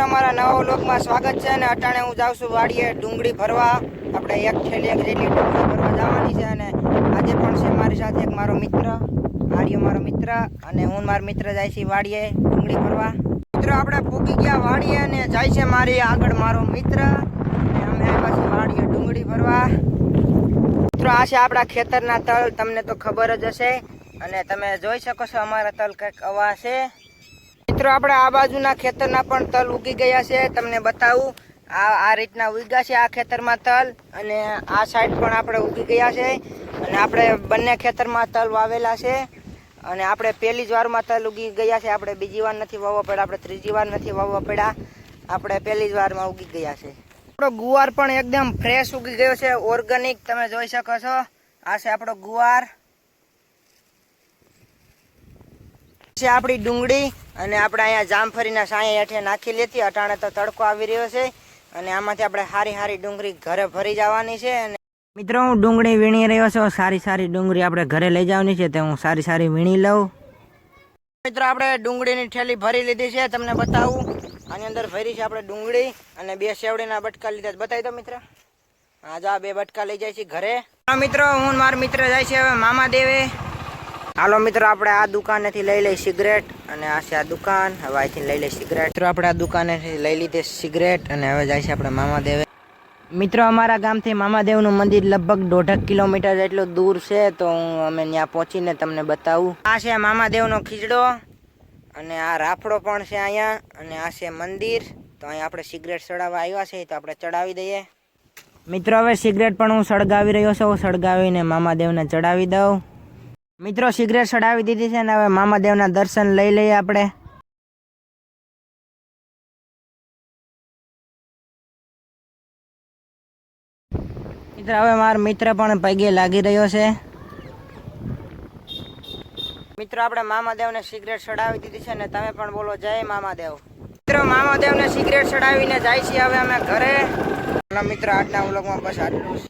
મિત્રો અમારા નવા લોકમાં સ્વાગત છે અને અટાણે હું જાઉં છું વાડીએ ડુંગળી ભરવા. આપણે એક છેલ્લી એક જેટલી ડુંગળી ભરવા જવાની છે અને આજે પણ છે મારી સાથે એક મારો મિત્ર, આર્યો મારો મિત્ર અને હું મારો મિત્ર જાય છે વાડીએ ડુંગળી ભરવા. મિત્રો, આપણે પૂગી ગયા વાડીએ અને જાય છે મારી આગળ મારો મિત્ર. અને અમે આવ્યા છીએ વાડીએ ડુંગળી ભરવા. મિત્રો, આ છે આપણા ખેતરના તલ. તમને તો ખબર જ હશે. અને તમે જોઈ શકો છો અમારા તલ કંઈક અવા છે. મિત્રો, આપણે આ બાજુના ખેતરના પણ તલ ઉગી ગયા છે. તમને બતાવું, આ આ રીતના ઉગ્યા છે આ ખેતરમાં તલ અને આ સાઈડ પણ આપણે ઉગી ગયા છે. અને આપણે બંને ખેતરમાં તલ વાવેલા છે. અને આપણે પહેલી જ વારમાં તલ ઉગી ગયા છે. આપણે બીજી વાર નથી વાવવા પડ્યા, આપણે ત્રીજી વાર નથી વાવવા પડ્યા. આપણે પહેલી જ વારમાં ઉગી ગયા છે. આપણો ગુવાર પણ એકદમ ફ્રેશ ઉગી ગયો છે. ઓર્ગેનિક તમે જોઈ શકો છો. આ છે આપણો ગુવાર. છે આપણી ડુંગળી અને આપણે અહીંયા જામફળીના સાંયે હેઠે નાખી લેતી, અટાણે તો તડકો આવી રહ્યો છે. અને આમાંથી આપણે સારી સારી ડુંગળી ઘરે ભરી જવાની છે અને મિત્રો, હું ડુંગળી વીણી રહ્યો છું. સારી સારી ડુંગળી આપણે ઘરે લઈ જવાની છે, તે હું સારી સારી વીણી લઉં. મિત્રો, આપણે ડુંગળીની ઠેલી ભરી લીધી છે, તમને બતાવું. આની અંદર ભરી છે આપણે ડુંગળી અને બે સેવડીના બટકા લીધા બતાવી દો મિત્ર. હા જા બે બટકા લઈ જાય છે ઘરે. મિત્રો, હું મારો મિત્ર જાય છે હવે મામા દેવે. હાલો મિત્રો, આપણે આ દુકાનેથી લઈ લઈ સિગરેટ અને આ છે આ દુકાન. હવે અહીંથી લઈ લઈ સિગરેટ. મિત્રો, આપણે આ દુકાનેથી લઈ લીધી સિગરેટ અને હવે જાય છે આપણે મામાદેવે. મિત્રો, અમારા ગામથી મામાદેવનું મંદિર લગભગ દોઢક કિલોમીટર જેટલું દૂર છે, તો હું અમે ત્યાં પહોંચીને તમને બતાવું. આ છે મામાદેવનો ખીજડો અને આ રાફડો પણ છે અહીંયા અને આ છે મંદિર. તો અહીંયા આપણે સિગરેટ ચડાવવા આવ્યા છે તો આપણે ચડાવી દઈએ. મિત્રો, હવે સિગરેટ પણ હું સળગાવી રહ્યો છું. સળગાવીને મામાદેવને ચડાવી દઉં. મિત્રો સિગરેટ સડાવી દીધી છે ને હવે મામાદેવના દર્શન લઈ લઈએ આપણે. મિત્ર, હવે મારો મિત્ર પણ પગે લાગી રહ્યો છે. મિત્રો, આપણે મામાદેવને સિગરેટ ચડાવી દીધી છે ને તમે પણ બોલો, જય મામાદેવ. મિત્રો, મામાદેવને સિગરેટ ચડાવીને જાય છીએ હવે અમે ઘરે. મિત્રો, આજના વ્લોગમાં બસ આટલું.